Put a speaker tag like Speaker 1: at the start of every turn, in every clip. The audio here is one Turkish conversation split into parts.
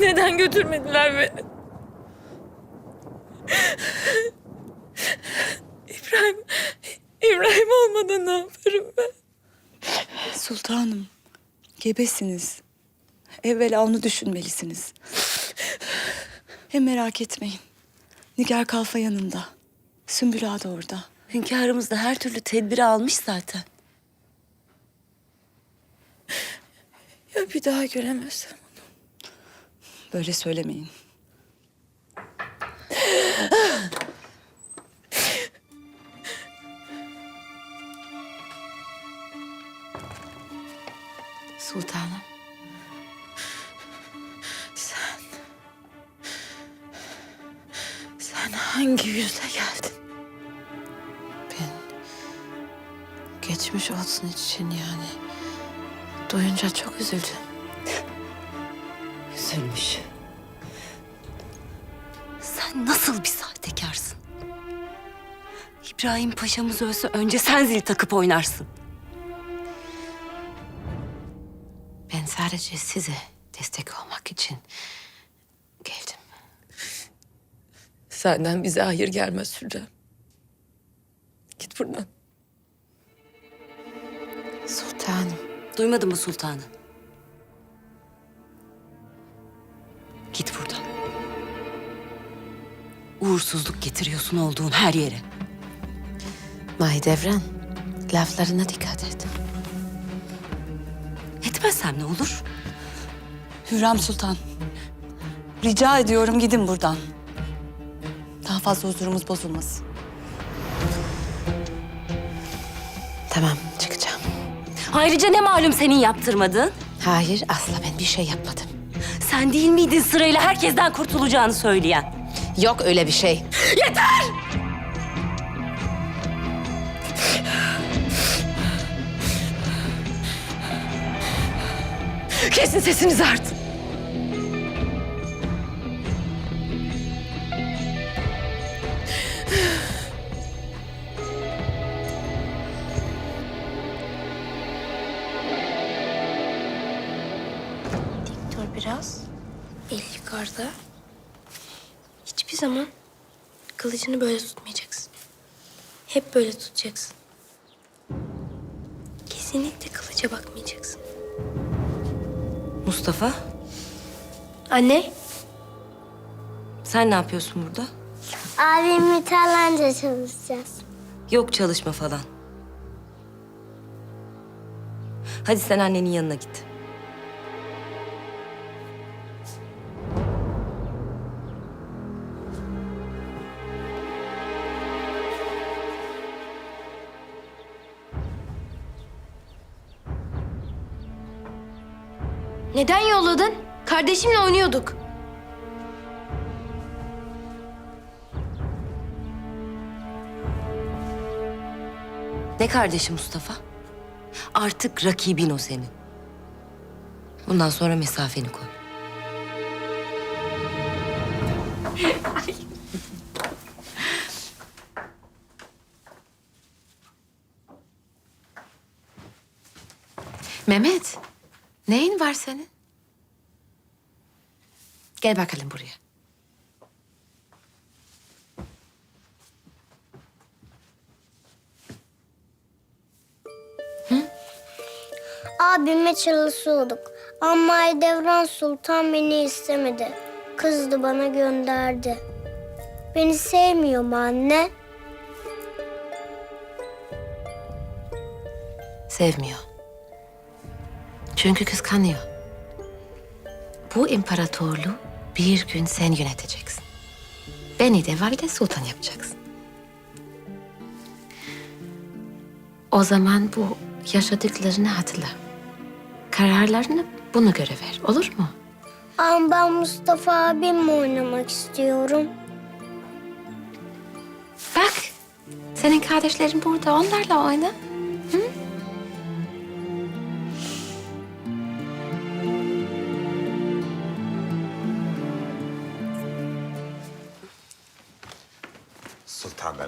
Speaker 1: Neden götürmediler beni? İbrahim, İbrahim olmadan ne yaparım ben?
Speaker 2: Sultanım, gebesiniz. Evvela onu düşünmelisiniz. Hem merak etmeyin. Nigar Kalfa yanında. Sümbül Ağa da orada.
Speaker 3: Hünkârımız da her türlü tedbiri almış zaten.
Speaker 1: Ya bir daha göremezsem?
Speaker 2: Böyle söylemeyin.
Speaker 3: Sultanım.
Speaker 1: Sen... Sen hangi yüzle geldin?
Speaker 3: Ben geçmiş olsun için yani duyunca çok üzüldüm. Üzülmüş. İbrahim Paşa'mız ölse önce sen zil takıp oynarsın. Ben sadece size destek olmak için geldim.
Speaker 1: Senden bize hayır gelmez Hürrem. Git buradan.
Speaker 3: Sultanım. Duymadın mı sultanım? Git buradan. Uğursuzluk getiriyorsun olduğun her yere. Mahidevran, laflarına dikkat et. Etmezsem ne olur?
Speaker 2: Hürrem Sultan. Rica ediyorum gidin buradan. Daha fazla huzurumuz bozulmasın.
Speaker 3: Tamam, çıkacağım. Ayrıca ne malum senin yaptırmadığın? Hayır, asla ben bir şey yapmadım. Sen değil miydin sırayla herkesten kurtulacağını söyleyen? Yok öyle bir şey.
Speaker 1: Kesin sesinizi artık.
Speaker 4: Dur biraz. El yukarıda. Hiçbir zaman kılıcını böyle tutmayacaksın. Hep böyle tutacaksın. Kesinlikle kılıca bakmayacaksın.
Speaker 3: Mustafa,
Speaker 4: Anne,
Speaker 3: sen ne yapıyorsun burada?
Speaker 5: Abimle talanca çalışacağız.
Speaker 3: Yok çalışma falan. Hadi sen annenin yanına git.
Speaker 4: Kardeşimle oynuyorduk.
Speaker 3: Ne kardeşi Mustafa? Artık rakibin o senin. Bundan sonra mesafeni koy.
Speaker 6: Mehmet, neyin var senin? Gel bakalım buraya.
Speaker 5: Abime çalışıyorduk. Ama Devran Sultan beni istemedi. Kızdı bana gönderdi. Beni sevmiyor mu anne?
Speaker 6: Sevmiyor. Çünkü kıskanıyor. Bu imparatorluğu bir gün sen yöneteceksin. Beni de valide sultan yapacaksın. O zaman bu yaşadıklarını hatırla. Kararlarını buna göre ver, olur mu?
Speaker 5: Ama ben Mustafa abimle oynamak istiyorum.
Speaker 6: Bak, senin kardeşlerin burada, onlarla oyna.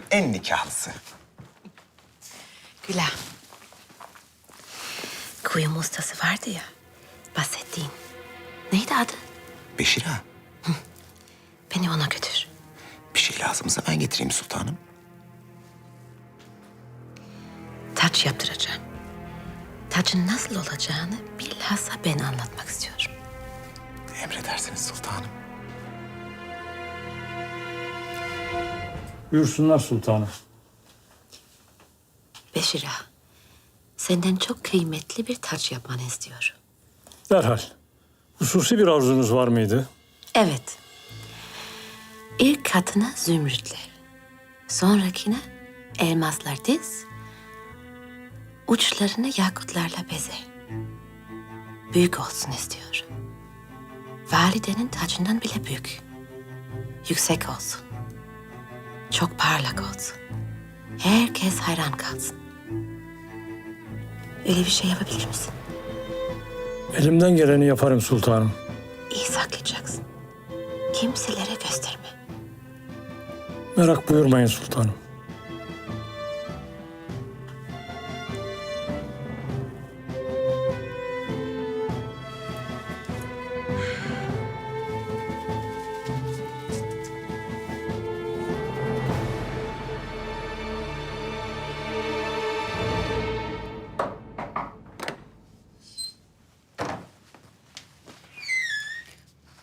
Speaker 7: Sultanların en nikahlısı.
Speaker 6: Güla. Kuyum ustası vardı ya, bahsettiğin. Neydi adı?
Speaker 7: Beşira,
Speaker 6: Beni ona götür.
Speaker 7: bir şey lazımsa ben getireyim sultanım.
Speaker 6: Taç yaptıracağım. Taçın nasıl olacağını bilhassa ben anlatmak istiyorum.
Speaker 7: Emredersiniz sultanım.
Speaker 8: Buyursunlar sultanım.
Speaker 6: Beşira, senden çok kıymetli bir taç yapmanı istiyorum.
Speaker 8: Derhal. Hususi bir arzunuz var mıydı?
Speaker 6: Evet. İlk katına zümrütler. Sonrakine elmaslar diz. Uçlarını yakutlarla beze. Büyük olsun istiyorum. Validenin tacından bile büyük. Yüksek olsun. Çok parlak olsun. Herkes hayran kalsın. Öyle bir şey yapabilir misin?
Speaker 8: Elimden geleni yaparım sultanım.
Speaker 6: İyi saklayacaksın. Kimselere gösterme.
Speaker 8: Merak buyurmayın sultanım.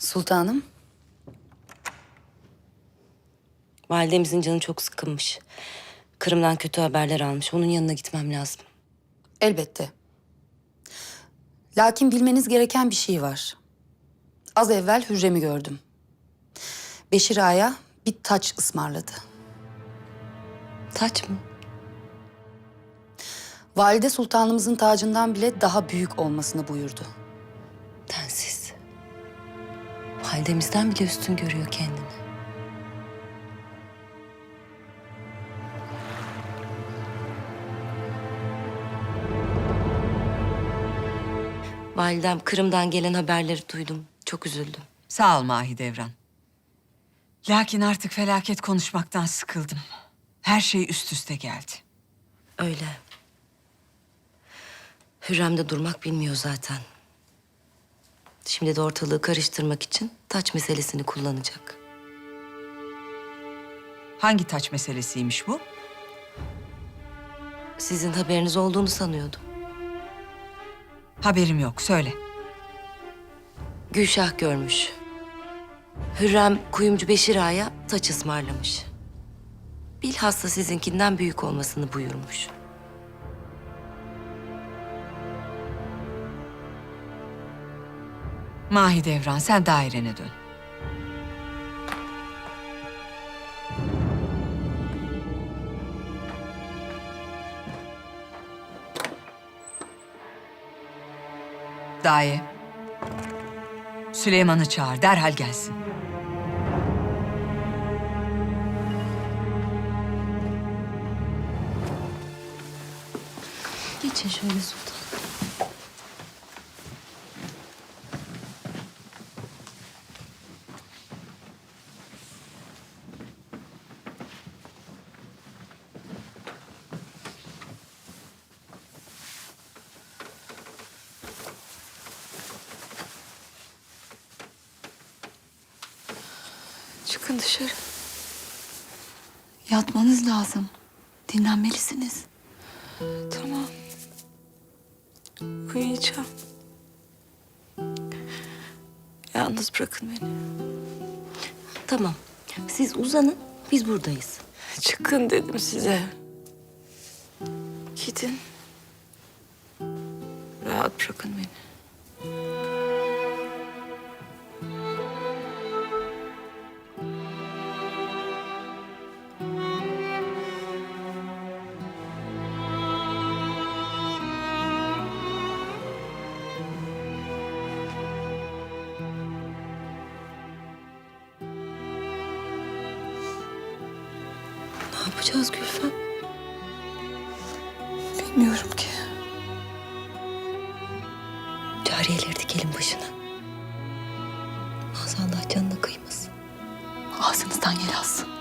Speaker 2: Sultanım,
Speaker 3: Validemizin canı çok sıkılmış. Kırım'dan kötü haberler almış. Onun yanına gitmem lazım.
Speaker 2: elbette. Lakin bilmeniz gereken bir şey var. Az evvel Hürrem'i gördüm. Beşir Ağa'ya bir taç ısmarladı.
Speaker 3: Taç mı?
Speaker 2: Valide Sultanımızın tacından bile daha büyük olmasını buyurdu.
Speaker 3: Densiz. Validemizden bile üstün görüyor kendini. Validem Kırım'dan gelen haberleri duydum. Çok üzüldüm.
Speaker 9: Sağ ol Mahidevran. Lakin artık felaket konuşmaktan sıkıldım. Her şey üst üste geldi.
Speaker 3: Öyle. Hürrem de durmak bilmiyor zaten. Şimdi de ortalığı karıştırmak için taç meselesini kullanacak.
Speaker 9: Hangi taç meselesiymiş bu?
Speaker 3: Sizin haberiniz olduğunu sanıyordum.
Speaker 9: Haberim yok, söyle.
Speaker 3: Gülşah görmüş. Hürrem kuyumcu Beşir Ağa'ya taç ısmarlamış. Bilhassa sizinkinden büyük olmasını buyurmuş.
Speaker 9: Mahidevran sen dairene dön. Daye. Süleyman'ı çağır, derhal gelsin.
Speaker 3: Geçin şöyle sultan.
Speaker 2: Çıkın dışarı. Yatmanız lazım. Dinlenmelisiniz. Tamam. Uyuyacağım. Yalnız bırakın beni.
Speaker 3: Tamam. Siz uzanın, biz buradayız.
Speaker 2: Çıkın dedim size. Gidin. Rahat bırakın beni.
Speaker 3: Maazallah canına kıymasın.
Speaker 2: Ağzınızdan yel alsın.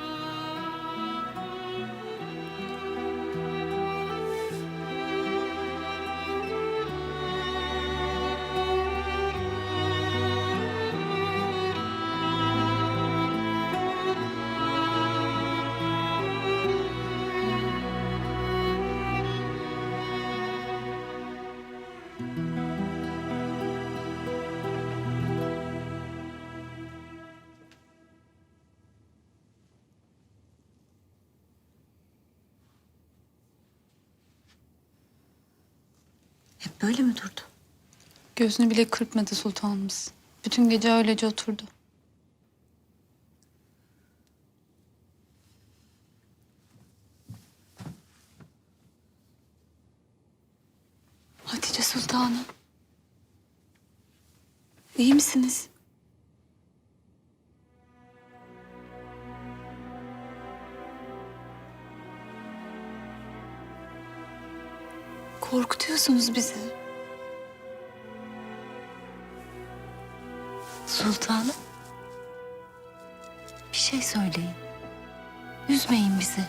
Speaker 3: Böyle mi durdu?
Speaker 10: Gözünü bile kırpmadı sultanımız. Bütün gece öylece oturdu. Hatice Sultanım. İyi misiniz? Korkutuyorsunuz bizi.
Speaker 3: Sultanım. Bir şey söyleyin. Üzmeyin bizi.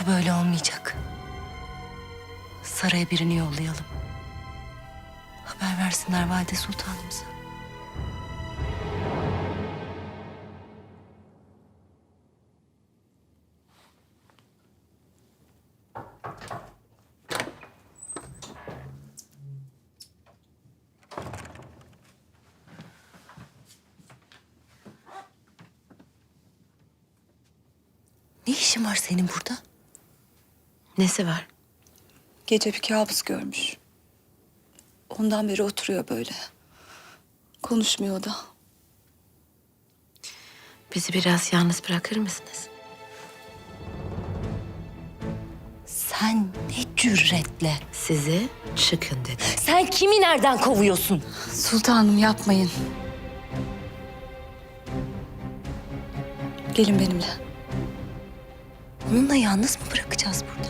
Speaker 3: Bu böyle olmayacak. Saraya birini yollayalım. Haber versinler valide sultanımıza. İşin var senin burada?
Speaker 6: Nesi var?
Speaker 11: Gece bir kabus görmüş. Ondan beri oturuyor böyle. Konuşmuyor da.
Speaker 6: Bizi biraz yalnız bırakır mısınız?
Speaker 3: Sen ne cüretle?
Speaker 6: Sizi çıkın dedi.
Speaker 3: Sen kimi nereden kovuyorsun?
Speaker 11: Sultanım yapmayın. Gelin benimle.
Speaker 3: Onunla yalnız mı bırakacağız burada?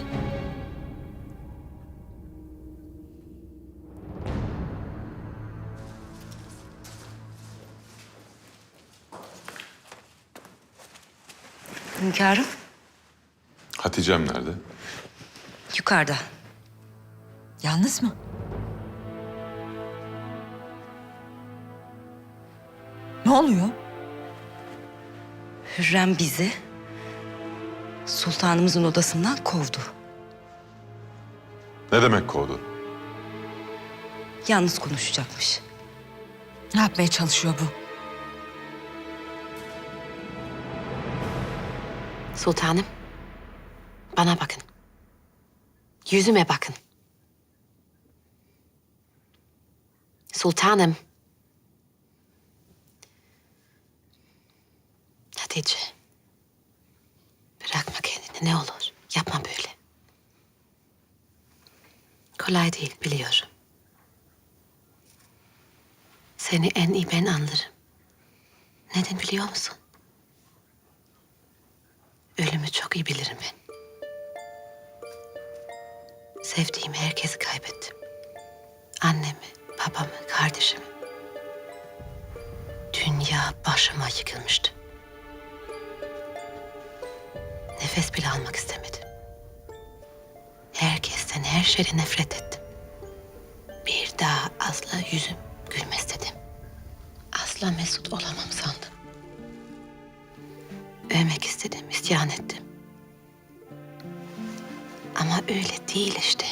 Speaker 3: Hünkârım,
Speaker 12: Hatice'm nerede?
Speaker 3: yukarıda.
Speaker 9: Yalnız mı? Ne oluyor?
Speaker 3: Hürrem bizi sultanımızın odasından kovdu.
Speaker 12: Ne demek kovdu?
Speaker 3: Yalnız konuşacakmış.
Speaker 9: Ne yapmaya çalışıyor bu?
Speaker 6: Sultanım. Bana bakın. Yüzüme bakın. Sultanım. Hatice. Bırakma kendini ne olur. Yapma böyle. Kolay değil biliyorum. Seni en iyi ben anlarım. Neden biliyor musun? Ölümü çok iyi bilirim ben. Sevdiğim herkesi kaybettim. Annemi, babamı, kardeşimi. Dünya başıma yıkılmıştı. Nefes bile almak istemedim. Herkesten, her şeyden nefret ettim. Bir daha asla yüzüm gülmez dedim. Asla mesut olamam sandım. Övmek istedim, isyan ettim. Ama öyle değil işte.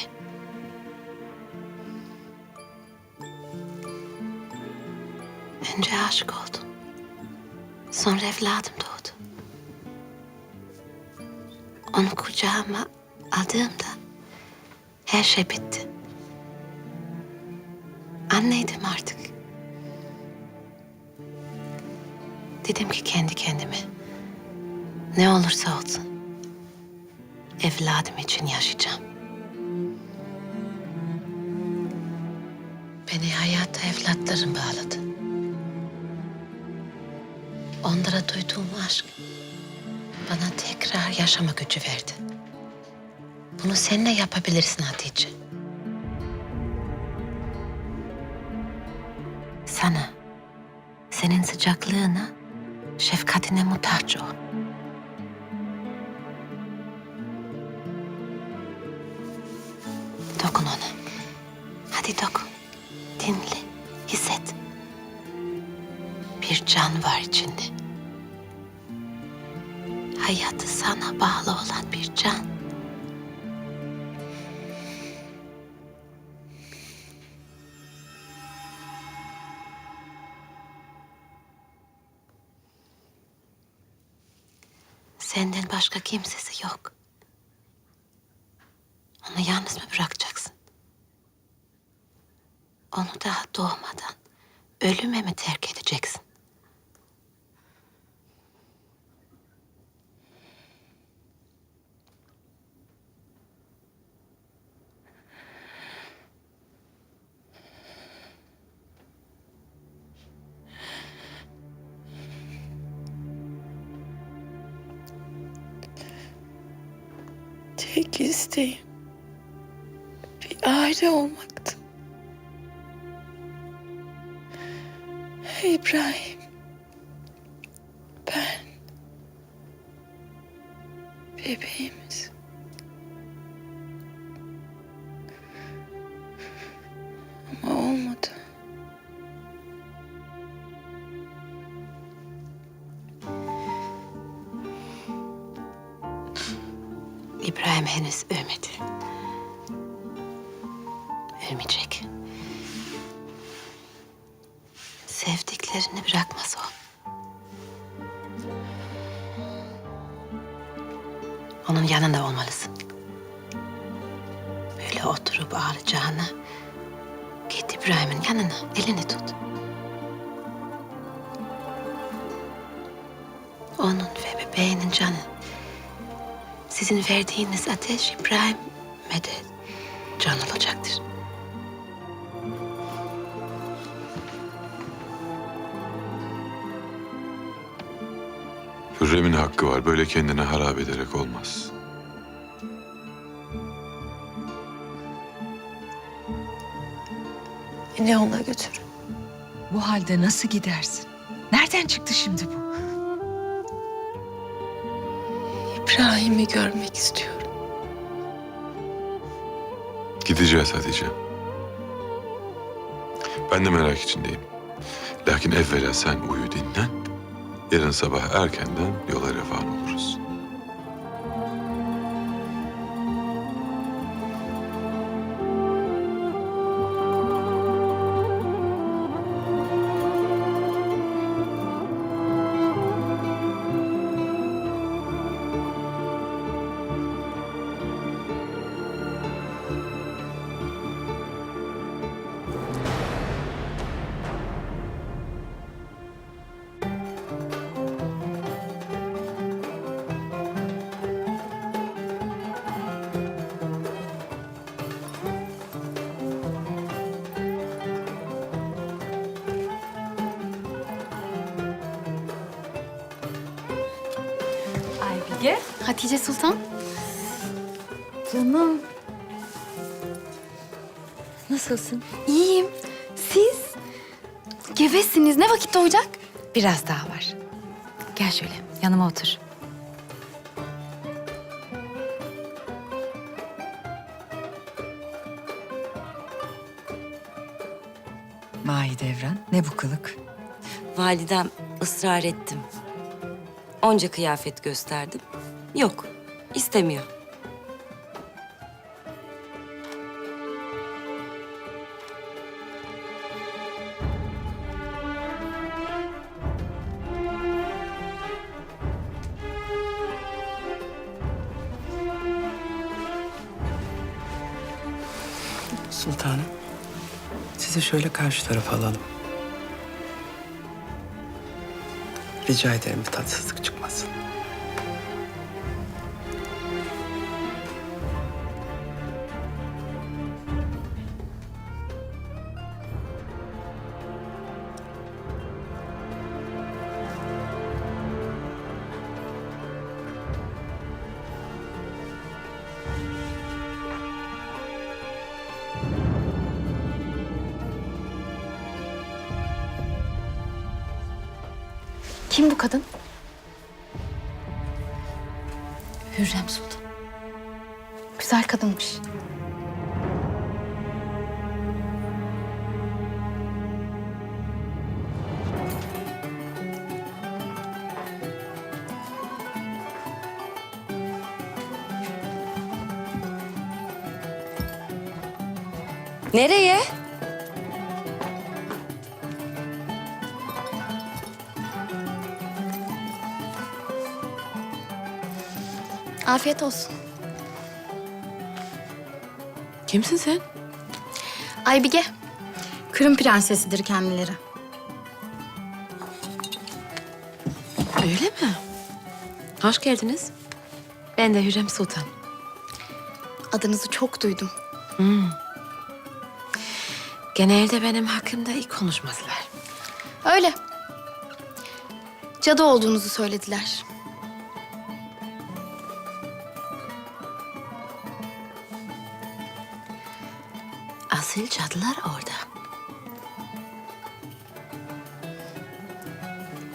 Speaker 6: Önce aşık oldum. Sonra evladım doğdu. Onu kucağıma aldığımda her şey bitti. Dedim ki kendi kendime. Ne olursa olsun. Evladım için yaşayacağım. Beni hayata evlatlarım bağladı. Onlara duyduğum aşk bana tekrar yaşama gücü verdi. Bunu sen de yapabilirsin Hatice. Sana, senin sıcaklığına, şefkatine muhtaç o. Dokun ona. Hadi dokun. Dinle, hisset. Bir can var içinde. Hayatı sana bağlı olan Başka kimsesi yok. Onu yalnız mı bırakacaksın? Onu daha doğmadan ölüme mi terk edeceksin?
Speaker 1: Bir aile olmaktı. İbrahim, ben, bebeğimiz. Ama olmadı.
Speaker 6: İbrahim henüz ölmedi. Ölmeyecek. Sevdiklerini bırakmaz o. Onun yanında olmalısın. Böyle oturup ağlayacağına git İbrahim'in yanına elini tut. Onun ve bebeğinin canı. Sizin verdiğiniz ateş İbrahim'e de can olacaktır.
Speaker 12: Hürrem'in hakkı var. Böyle kendine harap ederek olmaz.
Speaker 1: Beni ona götür.
Speaker 9: Bu halde nasıl gidersin? Nereden çıktı şimdi bu?
Speaker 1: İbrahim'i görmek istiyorum.
Speaker 12: Gideceğiz Hatice. Ben de merak içindeyim. Lakin evvela sen uyu dinlen. Yarın sabah erkenden yola revan oluruz.
Speaker 10: Hatice Sultan. Canım. Nasılsın? İyiyim. Siz? Gebesiniz. Ne vakit doğacak?
Speaker 2: Biraz daha var. Gel şöyle yanıma otur.
Speaker 9: Mahidevran ne bu kılık?
Speaker 3: Validem ısrar ettim. Onca kıyafet gösterdim. Yok, istemiyor.
Speaker 7: Sultanım, sizi şöyle karşı tarafa alalım. Rica ederim bir tatsızlık çıkmasın.
Speaker 10: Kim bu kadın?
Speaker 2: Hürrem Sultan.
Speaker 10: Güzel kadınmış.
Speaker 3: Nereye?
Speaker 10: Afiyet olsun.
Speaker 6: Kimsin sen?
Speaker 10: Aybige. Kırım prensesidir kendileri.
Speaker 6: Öyle mi? Hoş geldiniz. Ben de Hürrem Sultan.
Speaker 10: Adınızı çok duydum.
Speaker 6: Genelde benim hakkımda iyi konuşmazlar.
Speaker 10: Öyle. Cadı olduğunuzu söylediler.
Speaker 6: Asil cadılar orada.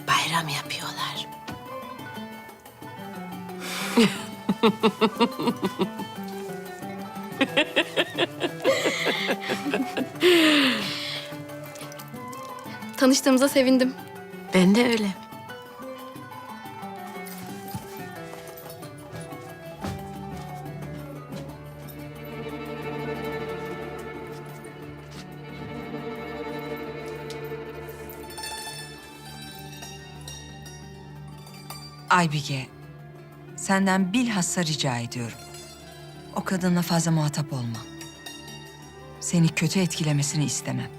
Speaker 6: Bayram yapıyorlar.
Speaker 10: Tanıştığımıza sevindim.
Speaker 6: Ben de öyle.
Speaker 9: Aybige, senden bilhassa rica ediyorum. O kadınla fazla muhatap olma. Seni kötü etkilemesini istemem.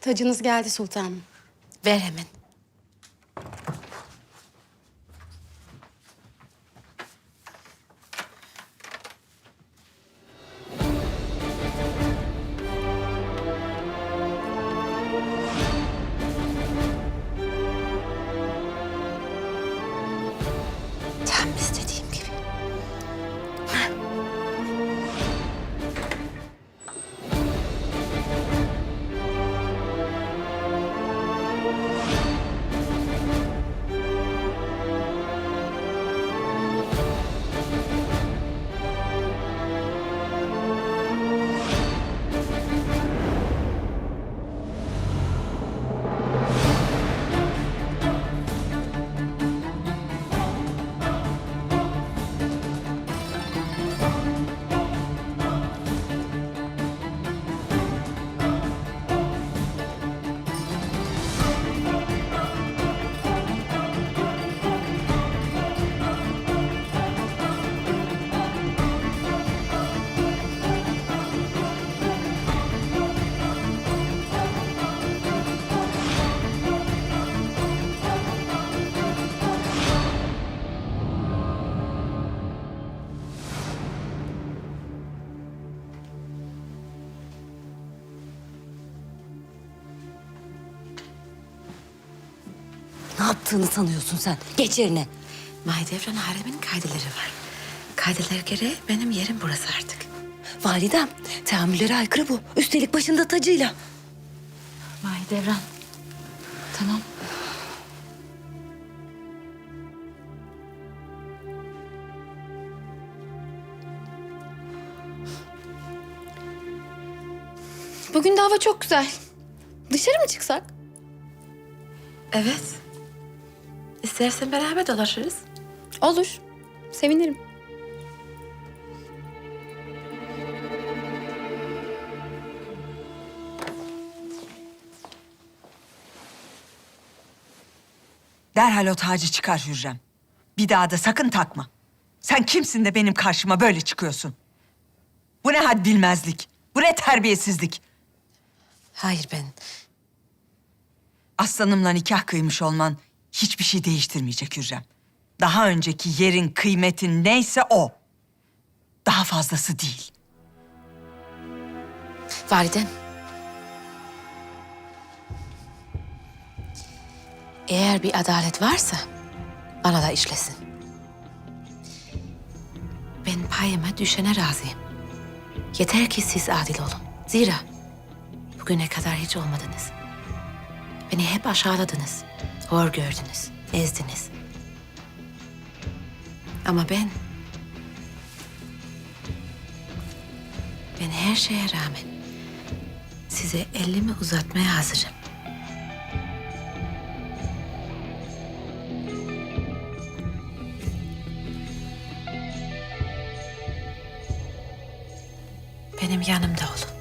Speaker 10: Tacınız geldi sultanım.
Speaker 6: Ver hemen. Ne yaptığını sanıyorsun sen? Geç yerine. Mahidevran haremin kaydeleri var. Kaydeler gereği benim yerim burası artık. Validem, teamüllere aykırı bu. Üstelik başında tacıyla.
Speaker 3: Mahidevran. Tamam.
Speaker 10: Bugün de hava çok güzel. Dışarı mı çıksak?
Speaker 6: Evet. İstersen beraber dolaşırız.
Speaker 10: Olur. Sevinirim.
Speaker 9: Derhal o tacı çıkar Hürrem. Bir daha da sakın takma. Sen kimsin de benim karşıma böyle çıkıyorsun? Bu ne had bilmezlik? Bu ne terbiyesizlik?
Speaker 6: Hayır ben.
Speaker 9: Aslanımla nikah kıymış olman hiçbir şey değiştirmeyecek Hürrem. Daha önceki yerin kıymetin neyse o. Daha fazlası değil.
Speaker 6: Validem. Eğer bir adalet varsa bana da işlesin. Ben payıma düşene razıyım. Yeter ki siz adil olun. Zira bugüne kadar hiç olmadınız. Beni hep aşağıladınız. Hor gördünüz, ezdiniz. Ama ben... Ben her şeye rağmen size elimi uzatmaya hazırım. benim yanımda olun.